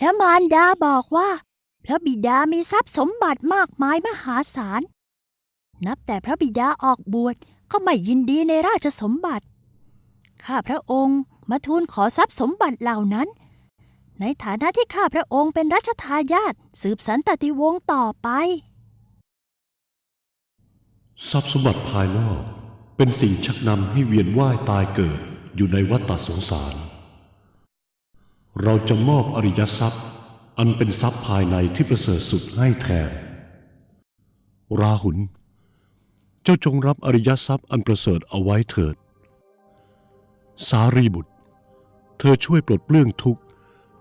พระมารดาบอกว่า พระบิดามีทรัพย์สมบัติมากมายมหาศาล นับแต่พระบิดาออกบวชก็ไม่ยินดีในราชสมบัติ ข้าพระองค์มาทูลขอทรัพย์สมบัติเหล่านั้น ในฐานะที่ข้าพระองค์เป็นรัชทายาทสืบสันตติวงศ์ต่อไป ทรัพย์สมบัติภายนอกเป็นสิ่งชักนำให้เวียนว่ายตายเกิดอยู่ในวัฏฏสงสาร เราจะมอบอริยทรัพย์ อันเป็นทรัพย์ภายในที่ประเสริฐสุดให้แทน ราหุล เจ้าจงรับอริยทรัพย์อันประเสริฐเอาไว้เถิด สารีบุตร เธอช่วยปลดเปลื้องทุกข์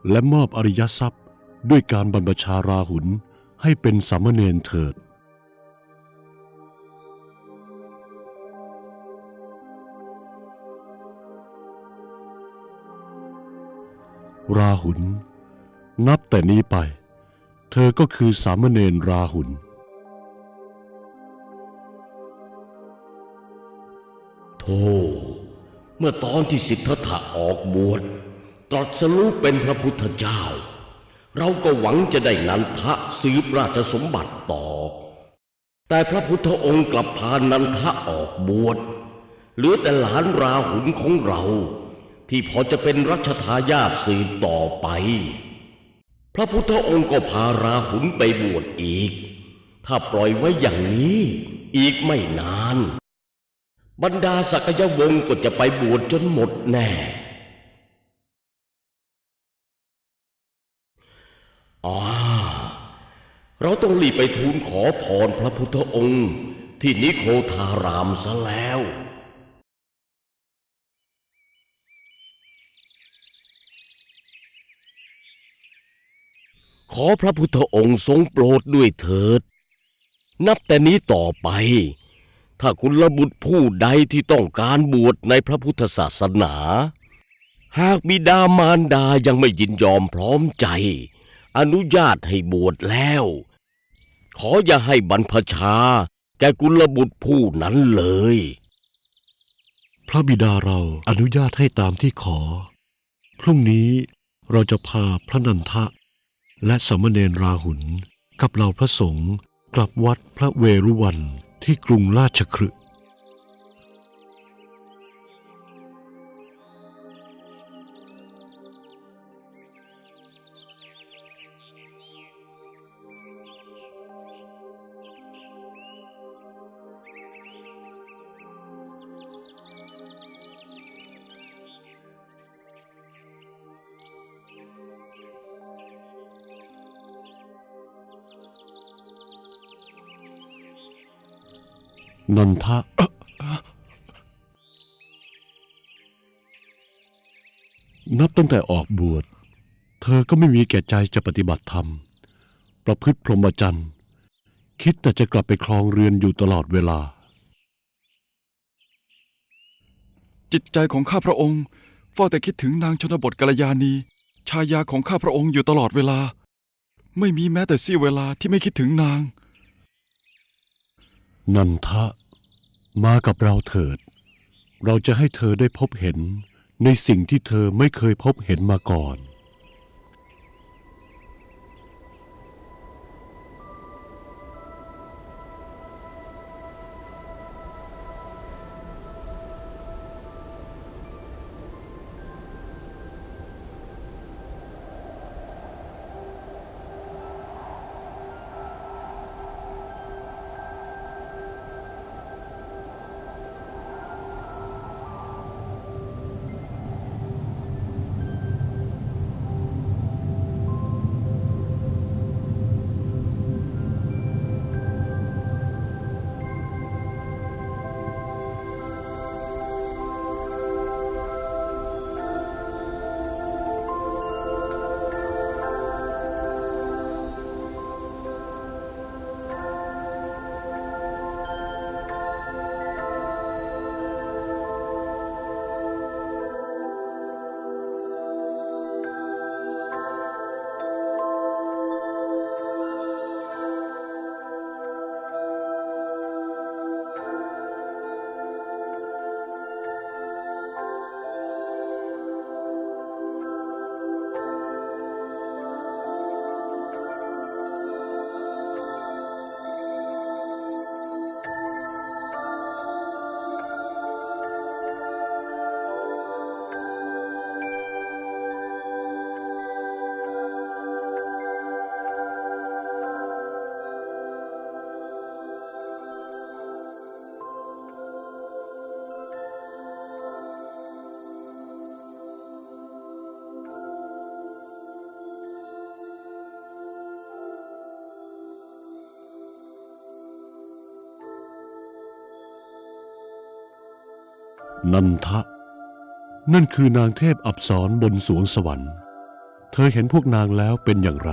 และมอบอริยทรัพย์ด้วยการบรรพชาราหุลให้เป็นสามเณรเถิด ราหุลนับแต่นี้ไป เธอก็คือสามเณรราหุลโธ่เมื่อตอนที่สิทธัตถะออกบวชตรัสรู้เป็นพระพุทธเจ้า เราก็หวังจะได้นันทะสืบราชสมบัติต่อ แต่พระพุทธองค์กลับพานันทะออกบวชเหลือแต่หลานราหุลของเรา ที่พอจะเป็นรัชทายาทสืบต่อไป พระพุทธองค์ก็พาราหุลไปบวชอีก ถ้าปล่อยไว้อย่างนี้อีกไม่นาน บรรดาศักยวงศ์ก็จะไปบวชจนหมดแน่อ่าเราต้องรีบไปทูลขอพรพระพุทธองค์ ที่นิโคทารามซะแล้ว ขอพระพุทธองค์ทรงโปรดด้วยเถิด นับแต่นี้ต่อไป ถ้าคุณระบุตรผู้ใดที่ต้องการบวชในพระพุทธศาสนา หากบิดามารดายังไม่ยินยอมพร้อมใจ อนุญาตให้บวชแล้ว ขออย่าให้บรรพชา แก่กุลบุตรผู้นั้นเลย พระบิดาเราอนุญาตให้ตามที่ขอ พรุ่งนี้เราจะพาพระนันทะ และสามเณรราหุลกับเหล่าพระสงฆ์กลับวัดพระเวรุวันที่กรุงราชคฤห์ นันทะ นับตั้งแต่ออกบวช เธอก็ไม่มีแก่ใจจะปฏิบัติธรรม ประพฤติพรหมจรรย์ คิดแต่จะกลับไปครองเรือนอยู่ตลอดเวลา จิตใจของข้าพระองค์เฝ้าแต่คิดถึงนางชนบทกัลยาณี ชายาของข้าพระองค์อยู่ตลอดเวลา ไม่มีแม้แต่เสี้ยวเวลาที่ไม่คิดถึงนาง นันทะ มากับเราเถิด เราจะให้เธอได้พบเห็นในสิ่งที่เธอไม่เคยพบเห็นมาก่อน นันทะ นั่นคือนางเทพอับสรบนสวงสวรรค์ เธอเห็นพวกนางแล้วเป็นอย่างไร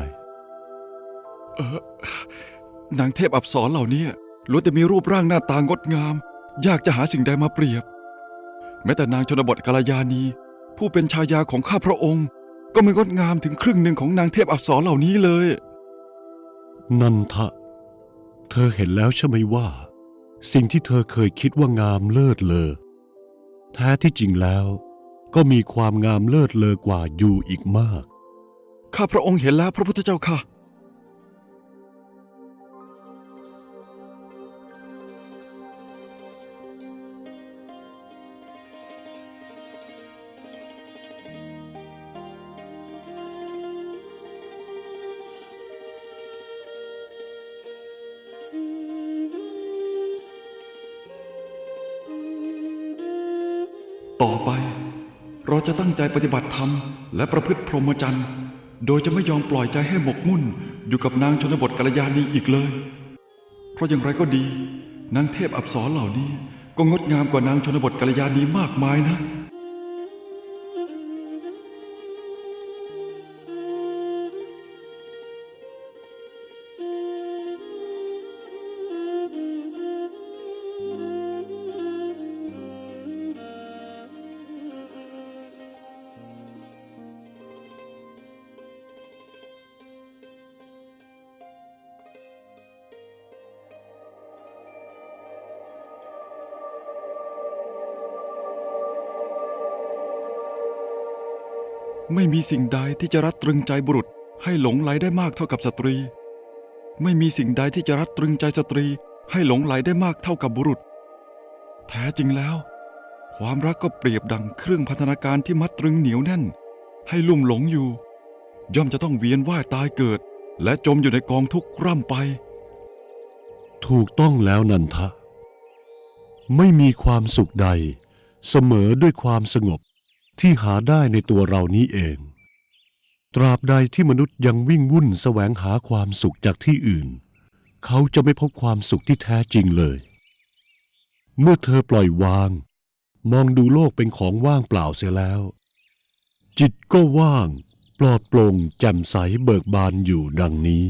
นางเทพอับสรเหล่านี้ล้วนแต่มีรูปร่างหน้าตางดงาม ยากจะหาสิ่งใดมาเปรียบ แม้แต่นางชนบทกาลยานีผู้เป็นชายาของข้าพระองค์ ก็ไม่งดงามถึงครึ่งหนึ่งของนางเทพอับสรเหล่านี้เลย นันทะ เธอเห็นแล้วใช่ไหมว่า สิ่งที่เธอเคยคิดว่างามเลิศเลอ แท้ที่จริงแล้ว ก็มีความงามเลิศเลอกว่าอยู่อีกมาก ข้าพระองค์เห็นแล้วพระพุทธเจ้าค่ะ ต่อไป เราจะตั้งใจปฏิบัติธรรม และประพฤติพรหมจรรย์ โดยจะไม่ยอมปล่อยใจให้หมกมุ่น อยู่กับนางชนบทกัลยาณีอีกเลย เพราะอย่างไรก็ดี นางเทพอับสรเหล่านี้ก็งดงามกว่านางชนบทกัลยาณีมากมายนะ ไม่มีสิ่งใดที่จะรัดตรึงใจบุรุษให้หลงไหลได้มากเท่ากับสตรี ไม่มีสิ่งใดที่จะรัดตรึงใจสตรีให้หลงไหลได้มากเท่ากับบุรุษ แท้จริงแล้ว ความรักก็เปรียบดังเครื่องพันธนาการที่มัดตรึงเหนียวแน่น ให้ลุ่มหลงอยู่ ย่อมจะต้องเวียนว่ายตายเกิด และจมอยู่ในกองทุกข์ร่ำไป ถูกต้องแล้วนันทะ ไม่มีความสุขใด เสมอด้วยความสงบ ที่หาได้ในตัวเรานี้เอง ตราบใดที่มนุษย์ยังวิ่งวุ่นแสวงหาความสุขจากที่อื่น เขาจะไม่พบความสุขที่แท้จริงเลย เมื่อเธอปล่อยวาง มองดูโลกเป็นของว่างเปล่าเสียแล้ว จิตก็ว่าง ปลอดโปร่งแจ่มใสเบิกบานอยู่ดังนี้